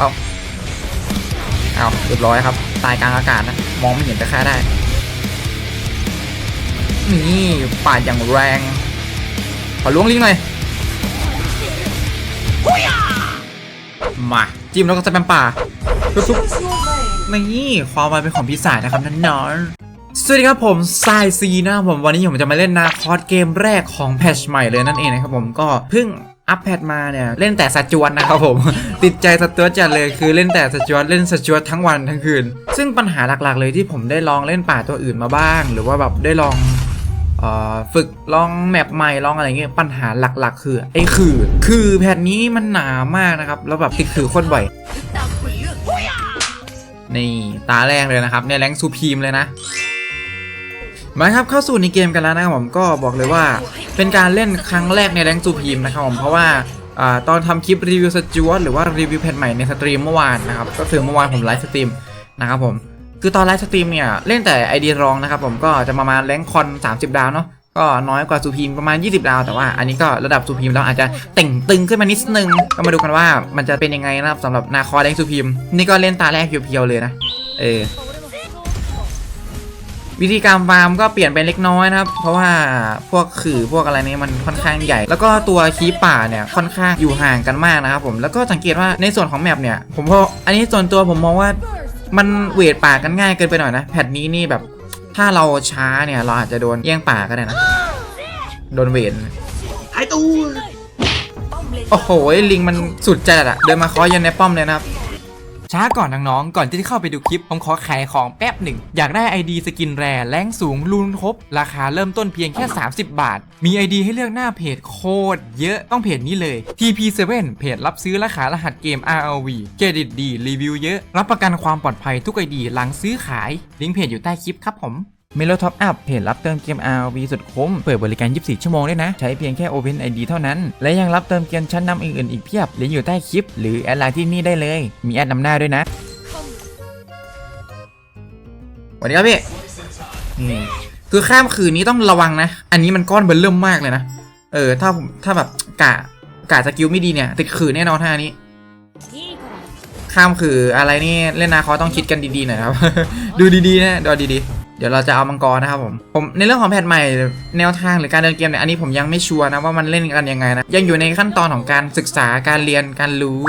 เอาเอาเรียบร้อยครับ ตายกลางอากาศนะ มองไม่เห็นแต่ฆ่าได้ นี่ปาดอย่างแรง ขอล้วงลิงก์หน่อย มา จิ้มแล้วก็จะเป็นป่าปุ๊บๆนี่ความไวเป็นของพิศาจนะครับนั่นนอนสวัสดีครับผมทรายซีนะครับผมวันนี้ผมจะมาเล่นนาคอสเกมแรกของแพชใหม่เลยนั่นเองนะครับผมก็เพิ่ง อัปแพทมาเนี่ย เล่นแต่สจวตนะครับผม ติดใจสจวตจัดเลยคือเล่นแต่สจวตเล่นสจวตทั้งวันทั้งคืน ซึ่งปัญหาหลักๆ เลยที่ผมได้ลองเล่นป่าตัวอื่นมาบ้าง หรือว่าแบบได้ลองฝึกลองแมปใหม่ลองอะไรเงี้ยปัญหาหลักๆ คือไอ้คือ คือแผ่นนี้มันหนามากนะครับ แล้วแบบติดคือโคนบ่อยนี่ตาแรกเลยนะครับในแรงซูพีมเลยนะ มาครับเข้าสู่ในเกมกันแล้วนะครับผมก็บอกเลยว่าเป็นการเล่นครั้งแรกในแรงซูพีมนะครับผมเพราะว่าอตอนทำคลิปรีวิวสจวตหรือว่ารีวิวแผ่นใหม่ในสตรีมเมื่อวานนะครับก็คือเมื่อวานผมไลฟ์สตรีมนะครับผมคือตอนไลฟ์สตรีมเนี่ยเล่นแต่ไอเดียรองนะครับผมก็จะประมาณแรงคอน 30 ดาวเนาะก็น้อยกว่าซูพีมประมาณ 20 ดาว แต่ว่าอันนี้ก็ระดับซูพีมเราอาจจะเต่งตึงขึ้นมานิดนึง ก็มาดูกันว่ามันจะเป็นยังไงนะครับสำหรับนาคอแรงซูพีมนี่ก็เล่นตาแรกเพียวๆเลยนะเออ วิธีการฟาร์มก็เปลี่ยนไปเล็กน้อยนะครับ เพราะว่าพวกขื่อพวกอะไรนี้มันค่อนข้างใหญ่ แล้วก็ตัวคีปป่าเนี่ยค่อนข้างอยู่ห่างกันมากนะครับผมแล้วก็สังเกตว่าในส่วนของแมปเนี่ยผมพออันนี้ส่วนตัวผมมองว่ามันเวทป่ากันง่ายเกินไปหน่อยนะแพทนี้นี่แบบถ้าเราช้าเนี่ยเราอาจจะโดนแย่งป่าก็ได้นะโดนเวทหายตัวโอ้โหลิงมันสุดจัดอะเดินมาเคอยันในป้อมเลยนะครับ ช้าก่อนน้องๆก่อนที่จะเข้าไปดูคลิป ผมขอขายของแป๊บหนึ่ง อยากได้ ID สกินแรแรงสูงรูนครบ ราคาเริ่มต้นเพียงแค่ 30 บาท มี ID ให้เลือกหน้าเพจโคตรเยอะต้องเพจนี้เลย TP7 เพจรับซื้อและขายรหัสเกม RLV เครดิตดีรีวิวเยอะ รับประกันความปลอดภัยทุก ID หลังซื้อขายลิงก์เพจอยู่ใต้คลิปครับผม เมโลท็อปอัพเพจรับเติมเกม RV สุดคุ้ม เปิดบริการ 24 ชั่วโมงด้วยนะ ใช้เพียงแค่ Open ID เท่านั้น และยังรับเติมเกมชั้นนำอื่นๆ อีกเพียบลิงก์อยู่ใต้คลิป หรือแอดไลน์ที่นี่ได้เลย มีแอดนำหน้าด้วยนะสวัสดีครับพี่นี่คือข้ามคืนนี้ต้องระวังนะ อันนี้มันก้อนเบลเริ่มมากเลยนะ เออ ถ้าถ้าแบบกะกะสกิลไม่ดีเนี่ย ติดขืนแน่นอนท่านี้ ข้ามคืออะไรนี่เล่นนาคอต้องคิดกันดีๆหน่อยครับ ดูดีๆนะดูดีๆ เดี๋ยวเราจะเอามังกรนะครับผมผมในเรื่องของแพทใหม่แนวทางหรือการเดินเกมเนี่ยอันนี้ผมยังไม่ชัวร์นะว่ามันเล่นกันยังไงนะยังอยู่ในขั้นตอนของการศึกษาการเรียนการรู้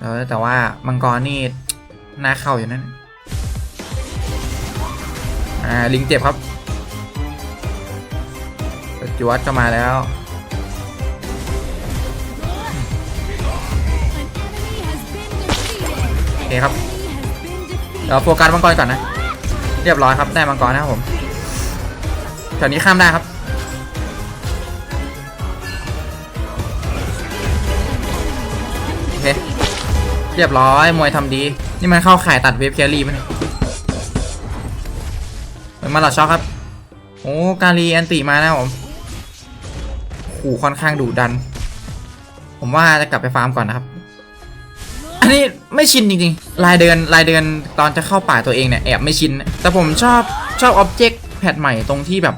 เออแต่ว่ามังกรนี่น่าเข้าอยู่นั่นอ่าลิงเจ็บครับจวดก็มาแล้วโอเคครับเดี๋ยวโฟกัสมังกรก่อนนะ เรียบร้อยครับได้มังกรนะครับผมแถวนี้ข้ามได้ครับโอเคเรียบร้อยมวยทำดี นี่มันเข้าข่ายตัดเวฟแครี่มั้ยเนี่ยเฮ้ยมาหลอดช็อคครับโอ้การีแอนติมานะผมขู่ค่อนข้างดุดัน ผมว่าจะกลับไปฟาร์มก่อนนะครับ อันนี้ไม่ชินจริง รายเดือนรายเดือนตอนจะเข้าป่าตัวเองเนี่ยแอบไม่ชิน แต่ผมชอบชอบอ็อบเจกต์แพทใหม่ตรงที่แบบ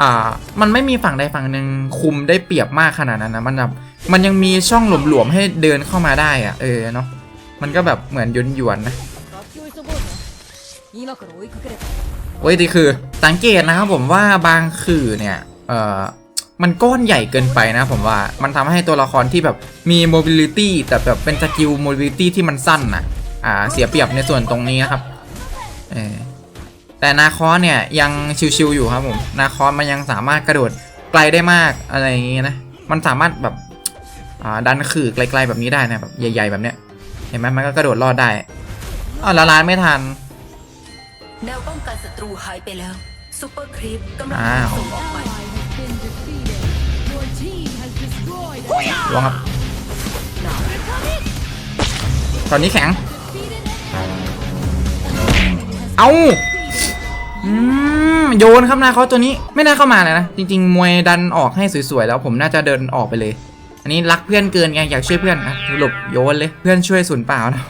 อ่ามันไม่มีฝั่งใดฝั่งหนึ่งคุมได้เปรียบมากขนาดนั้นนะมันแบบมันยังมีช่องหลวมๆให้เดินเข้ามาได้อะเออเนาะมันก็แบบเหมือนยนหยวนนะเว้ยที่คือสังเกตนะครับผมว่าบางคือเนี่ยเอ่อมันก้อนใหญ่เกินไปนะผมว่ามันทำให้ตัวละครที่แบบมีโมบิลิตี้แต่แบบเป็นสกิลโมบิลิตี้ที่มันสั้นนะ อ่าเสียเปรียบในส่วนตรงนี้นะครับเออแต่นาคอสเนี่ยยังชิวๆอยู่ครับผมนาคอสมันยังสามารถกระโดดไกลได้มากอะไรอย่างงี้นะมันสามารถแบบอ่าดันขื่อไกลๆแบบนี้ได้นะแบบใหญ่ๆแบบเนี้ยเห็นไหมมันก็กระโดดรอดได้อ๋อละลานไม่ทันแนวป้องกันศัตรูหายไปแล้วซูเปอร์ครีปกำลังอ้าวส่งออกไปลวงครับตอนนี้แข็ง เอาอืมโยนครับนาเขาตัวนี้ไม่น่าเข้ามาเลยนะ จริง ๆ มวยดันออกให้สวยๆแล้วผมน่าจะเดินออกไปเลย อันนี้รักเพื่อนเกินไงอยากช่วยเพื่อนนะหลบโยนเลยเพื่อนช่วยศูนย์เปล่านะ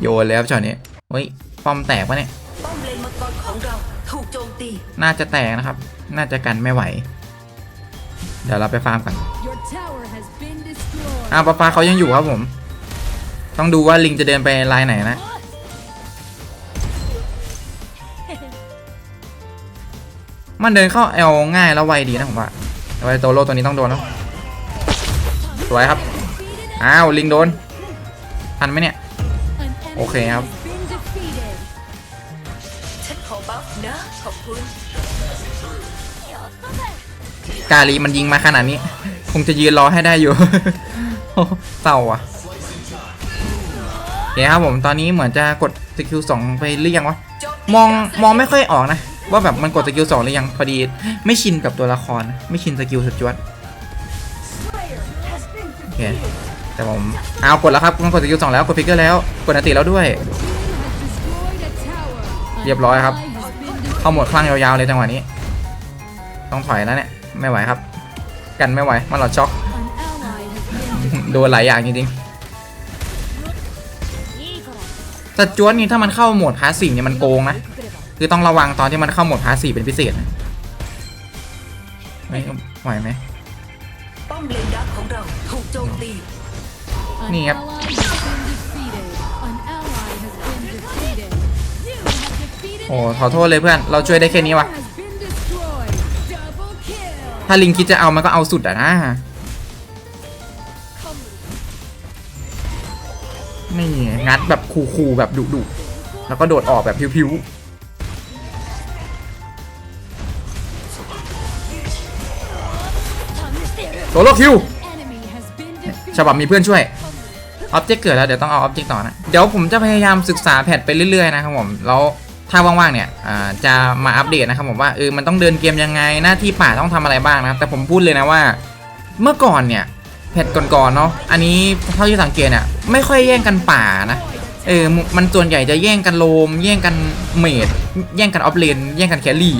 โยนเลยครับช็อตนี้เฮ้ยป้อมแตกปะเนี่ยป้อมเลนมังกรของเราถูกโจมตีน่าจะแตกนะครับ น่าจะกันไม่ไหว เดี๋ยวเราไปฟาร์มกัน Your tower has been destroyed อ้าวปลาปลาเขายังอยู่ครับผม ต้องดูว่าลิงจะเดินไปลายไหนนะ มันเดินเข้าเอลง่ายแล้วไวดีนะผมว่าแต่ว่าโตโร่ตัวนี้ต้องโดนแล้วสวยครับ อ้าว ลิงโดน ทันไหมเนี่ย An enemy Okay, has um, been defeated. ฉับกาลีมันยิงมาขนาดนี้ คงจะยืนรอให้ได้อยู่เศร้าอะโอเคครับผมตอนนี้เหมือนจะกดสกิลสองไปหรือยังวะ มองมองไม่ค่อยออกนะ ว่าแบบมันกดสกิลสองหรือยังพอดี ไม่ชินกับตัวละคร ไม่ชินสกิลสจวตโอเคแต่ผมเอากดแล้วครับกดสกิลสองแล้วกดฟิกเกอร์แล้วกดอันติแล้วด้วย เรียบร้อยครับ เข้าหมดคลั่งยาวๆเลยจังหวะนี้ ต้องถอยแล้วเนี่ยไม่ไหวครับ กันไม่ไหวมันหลอดช็อกโดนหลายอย่างจริงๆแต่จวนนี่ถ้ามันเข้าโหมดพาสซีฟเนี่ยมันโกงนะ คือต้องระวังตอนที่มันเข้าโหมดพาสซีฟเป็นพิเศษนะไม่ไหวไหมป้อมเลนดักของเราถูกโจมตี An Nè. ally has been defeated. An ally has been defeated. You have defeated โอ้ขอโทษเลยเพื่อน เราช่วยได้แค่นี้วะ has been destroyed. Double kill. ถ้าลิงคิดจะเอามันก็เอาสุดอะนะนี่งัดแบบคูลๆแบบดุๆแล้วก็โดดออกแบบพิวๆ โซโลคิว Enemy has been defeated. ฉบับมีเพื่อนช่วยออบเจกต์เกิดแล้วเดี๋ยวต้องเอาออบเจกต์ต่อนะ เดี๋ยวผมจะพยายามศึกษาแพทไปเรื่อยๆนะครับผม แล้วถ้าว่างๆเนี่ยอ่าจะมาอัปเดตนะครับผมว่าเออมันต้องเดินเกมยังไงหน้าที่ป่าต้องทำอะไรบ้างนะครับแต่ผมพูดเลยนะว่า เมื่อก่อนเนี่ยแพทก่อนๆเนาะอันนี้เท่าที่สังเกตเนี่ยไม่ค่อยแย่งกันป่านะเออมันส่วนใหญ่จะแย่งกันโลม แย่งกันเมดแย่งกันออฟเลนแย่งกันแครี่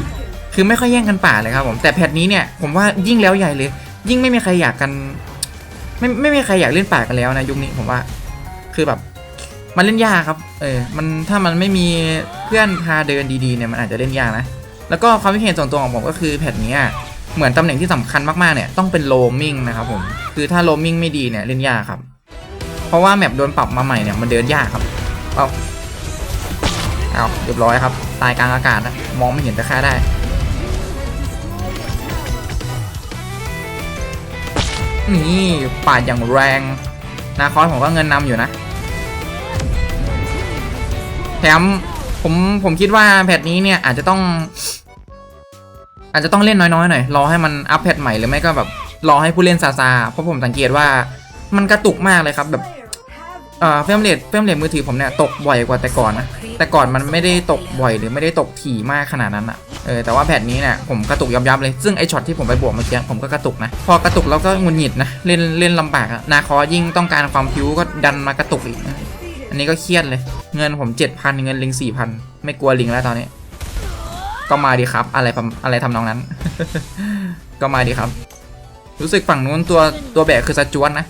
คือไม่ค่อยแย่งกันป่าเลยครับผมแต่แพทนี้เนี่ยผมว่ายิ่งแล้วใหญ่เลย ยิ่งไม่มีใครอยากกัน ไม่ไม่มีใครอยากเล่นป่ากันแล้วนะยุคนี้ผมว่า คือแบบ มันเล่นยากครับ เออ มันถ้ามันไม่มีเพื่อนพาเดินดีๆเนี่ยมันอาจจะเล่นยากนะ แล้วก็ความคิดเห็นส่วนตัวของผมก็คือแพทเนี้เหมือนตำแหน่งที่สำคัญมากๆเนี่ยต้องเป็นโลมิงนะครับผมคือถ้าโลมิงไม่ดีเนี่ยเล่นยากครับ เพราะว่าแมปโดนปรับมาใหม่เนี่ยมันเดินยากครับเอาเอาเรียบร้อยครับ ตายกลางอากาศนะมองไม่เห็นแต่ฆ่าได้ นี่ปาดอย่างแรง นาคอสผมก็เงินนำอยู่นะ แถมผมผมคิดว่าแพทนี้เนี่ยอาจจะต้อง อาจจะต้องเล่นน้อยๆหน่อยรอให้มันอัพแพทใหม่หรือไม่ก็แบบรอให้ผู้เล่นซาซาเพราะผมสังเกตว่ามันกระตุกมากเลยครับแบบ อ่อเฟรมเรทเฟรมเรทมือถือผมเนี่ยตกบ่อยกว่าแต่ก่อนนะแต่ก่อนมันไม่ได้ตกบ่อยหรือไม่ได้ตกถี่มากขนาดนั้นอะเออแต่ว่าแพทนี้เนี่ยผมกระตุกยับๆเลยซึ่งไอช็อตที่ผมไปบวกเมื่อกี้ผมก็กระตุกนะ พอกระตุกแล้วก็งุนหงิดนะเล่นเล่นลำบากอะนาคอยิ่งต้องการความพิ้วก็ดันมากระตุกอีกนะอันนี้ก็เครียดเลย เงินผมเจ็ดพันเงินลิงสี่พันไม่กลัวลิงแล้วตอนนี้ก็มาดีครับ อะไรอะไรทำนองนั้น ก็มาดีครับ รู้สึกฝั่งนู้นตัวตัวแบกคือสจวนนะ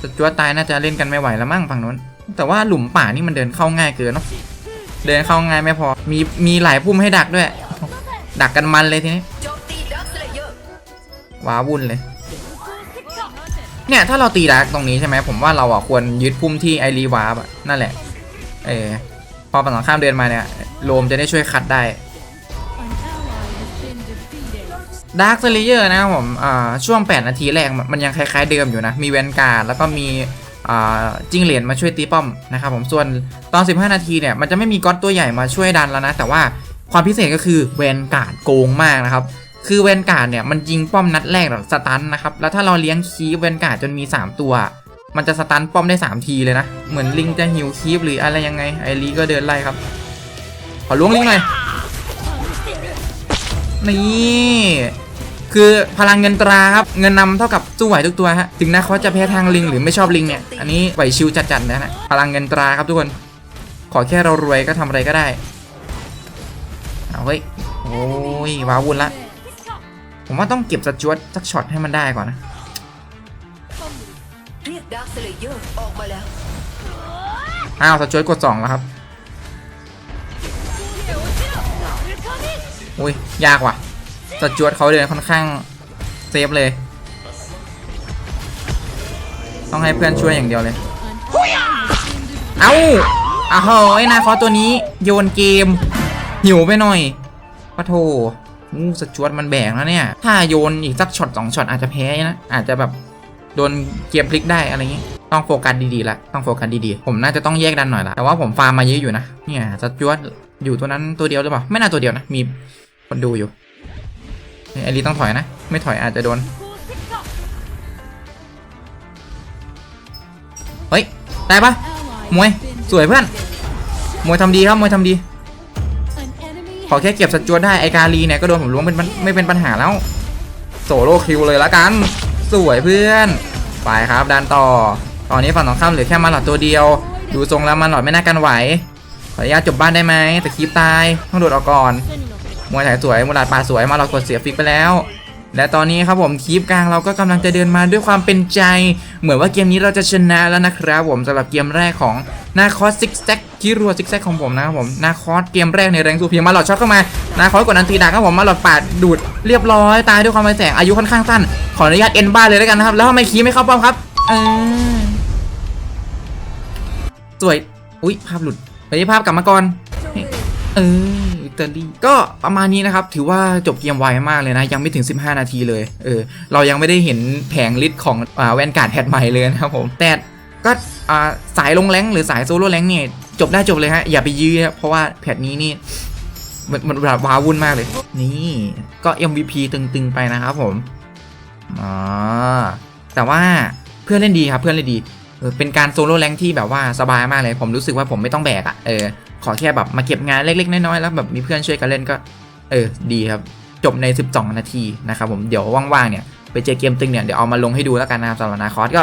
สจวตตายน่าจะเล่นกันไม่ไหวแล้วมั้งฝั่งนู้น แต่ว่าหลุมป่านี่มันเดินเข้าง่ายเกินเนาะเดินเข้าง่ายไม่พอ มีมีหลายพุ่มให้ดักด้วย ดักกันมันเลยทีนี้ว้าวุ่นเลย เนี่ยถ้าเราตีดักตรงนี้ใช่ไหมผมว่าเราอะควรยึดพุ่มที่ไอรีวาร์ปอะนั่นแหละ เออพอฝั่งตรงข้ามเดินมาเนี่ยโลมจะได้ช่วยคัดได้ ดาร์คเซเลเยอร์นะครับผมช่วง 8 นาทีแรกมันยังคล้ายๆเดิมอยู่นะ มีแวนการ์ดแล้วก็มีจิ้งเหรียญมาช่วยตีป้อมนะครับผมส่วนตอน 15 นาทีเนี่ยมันจะไม่มีก๊อตตัวใหญ่มาช่วยดันแล้วนะ แต่ว่าความพิเศษก็คือแวนการ์ดโกงมากนะครับ คือแวนการ์ดเนี่ยมันยิงป้อมนัดแรกแบบสตันนะครับ แล้วถ้าเราเลี้ยงคีปแวนการ์ดจนมี 3 ตัว มันจะสตันป้อมได้ 3 ทีเลยนะ เหมือนลิงจะหิวคีปหรืออะไรยังไงไอรีก็เดินไล่ครับ ขอล้วงลิงหน่อยนี่ คือพลังเงินตราครับ เงินนำเท่ากับสู้ไหวทุกตัวฮะ ถึงนะเขาจะแพ้ทางลิงหรือไม่ชอบลิงเนี่ย อันนี้ไหวชิวจัดๆนะฮะ พลังเงินตราครับทุกคน ขอแค่เรารวยก็ทำอะไรก็ได้ เอาเฮ้ย โอ้ยว้าวุ่นละ ผมว่าต้องเก็บสจวตสักช็อตให้มันได้ก่อนนะเรียกดักสเลเยอร์ออกมาแล้วอ้าวสจวตกดสองแล้วครับ อุ้ยยากว่ะ สจวตเขาเดินค่อนข้างเซฟเลย ต้องให้เพื่อนช่วยอย่างเดียวเลย เอ้าอ้าวไอ้นาคอตัวนี้โยนเกม หิวไปหน่อยปะโถอู้สจวตมันแบกแล้วเนี่ย ถ้าโยนอีกสักช็อตสองช็อตอาจจะแพ้นะ อาจจะแบบโดนเกมพลิกได้อะไรอย่างงี้ต้องโฟกัสดีๆละต้องโฟกัสดีๆ ผมน่าจะต้องแยกดันหน่อยละแต่ว่าผมฟาร์มมาเยอะอยู่นะ เนี่ยสจวตอยู่ตัวนั้นตัวเดียวหรือเปล่า ไม่น่าตัวเดียวนะ มีคนดูอยู่ ไอรีต้องถอยนะ ไม่ถอยอาจจะโดน เฮ้ยได้ปะมวย สวยเพื่อน มวยทำดีครับ มวยทำดี ขอแค่เก็บสัจวตได้ ไอกาลีเนี่ยก็โดนผมล้วงเป็นไม่เป็นปัญหาแล้ว โซโล่คิวเลยละกัน สวยเพื่อน ไปครับดันต่อ ตอนนี้ฝั่งตรงข้ามเหลือแค่มาหลอดตัวเดียว ดูทรงแล้วมาหลอดไม่น่ากันไหว ขออนุญาตจบบ้านได้ไหมแต่คลิปตาย ต้องโดดออกก่อน มวยถ่ายสวยมูลาดปลาสวยมาหลอดกดเสียฟิกไปแล้ว และตอนนี้ครับผมคลิปกลางเราก็กำลังจะเดินมาด้วยความเป็นใจ เหมือนว่าเกมนี้เราจะชนะแล้วนะครับผมสำหรับเกมแรกของนาคอสซิกแซกที่รัวซิกแซกของผมนะครับผมนาคอสเกมแรกในแรงสูเพียงมาหลอดช็อตเข้ามานาคอสกดอันตีดักครับผมมาหลอดปาดดูดเรียบร้อยตายด้วยความไวแสงอายุค่อนข้างสั้นขออนุญาตเอ็นบ้านเลยแล้วกันนะครับแล้วทำไมคีย์ไม่เข้าป้อมครับเออสวยอุ้ยภาพหลุดไปที่ภาพกลับมาก่อนเออ ตอรี่ก็ประมาณนี้นะครับ ถือว่าจบเกมไวมากเลยนะ ยังไม่ถึง 15 นาทีเลย เออ เรายังไม่ได้เห็นแผงลิสต์ของอแวนการ์ดแพทใหม่เลยนะครับผม แต่ก็สายลงแรงหรือสายโซโล่แรงเนี่ยจบได้จบเลยฮะ อย่าไปยื้อครับเพราะว่าแพทนี้นี่มันมันแบบว้าวุ่นมากเลย นี่ก็ MVP ตึงๆไปนะครับผมอ๋อแต่ว่าเพื่อนเล่นดีครับเพื่อนเล่นดีเป็นการโซโล่แรงที่แบบว่าสบายมากเลย ผมรู้สึกว่าผมไม่ต้องแบกอะ่ะเออ ขอแค่แบบมาเก็บงานเล็กๆ น้อยๆ แล้วแบบมีเพื่อนช่วยกันเล่นก็ เออ ดีครับ จบใน 12 นาทีนะครับผม เดี๋ยวว่างๆ เนี่ย ไปเจอเกมตึงเนี่ย เดี๋ยวเอามาลงให้ดูแล้วกันนะครับสำหรับนาคอสก็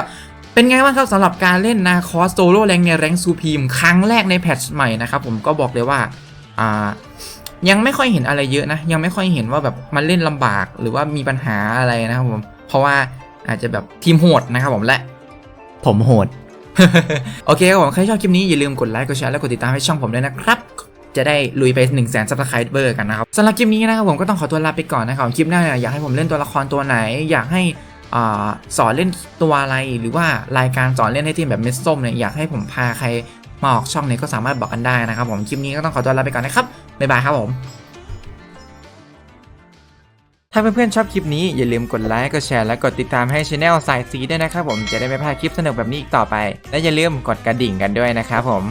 เป็นไงบ้างครับสำหรับการเล่นนาคอสโซโล่แรงในแรงซูพีมครั้งแรกในแพทช์ใหม่นะครับผมก็บอกเลยว่า อ่า ยังไม่ค่อยเห็นอะไรเยอะนะ ยังไม่ค่อยเห็นว่าแบบมันเล่นลำบากหรือว่ามีปัญหาอะไรนะครับผม เพราะว่าอาจจะแบบทีมโหดนะครับผมและ ผมโหด โอเคครับผม ใครชอบคลิปนี้อย่าลืมกดไลค์ กดแชร์ และกดติดตามให้ช่องผมด้วยนะครับ จะได้ลุยไป 1 0 0 0 0แสนซับสไครเบอร์กันนะครับสำหรับคลิปนี้นะครับผมก็ต้องขอตัวลาไปก่อนนะครับ คลิปหน้าอยากให้ผมเล่นตัวละครตัวไหน อยากให้อสอนเล่นตัวอะไร หรือว่ารายการสอนเล่นให้ทีมแบบเม็ดส้มเนี่ย อยากให้ผมพาใครมาออกช่องเนี่ยก็สามารถบอกกันได้นะครับผม คลิปนี้ก็ต้องขอตัวลาไปก่อนนะครับ บ๊ายบายครับผม ถ้าเพื่อนๆชอบคลิปนี้อย่าลืมกดไลค์กดแชร์และกดติดตามให้ช anel สายสีด้วยนะครับผมจะได้ไม่พลาดคลิปสนุกแบบนี้อีกต่อไป และอย่าลืมกดกระดิ่งกันด้วยนะครับผม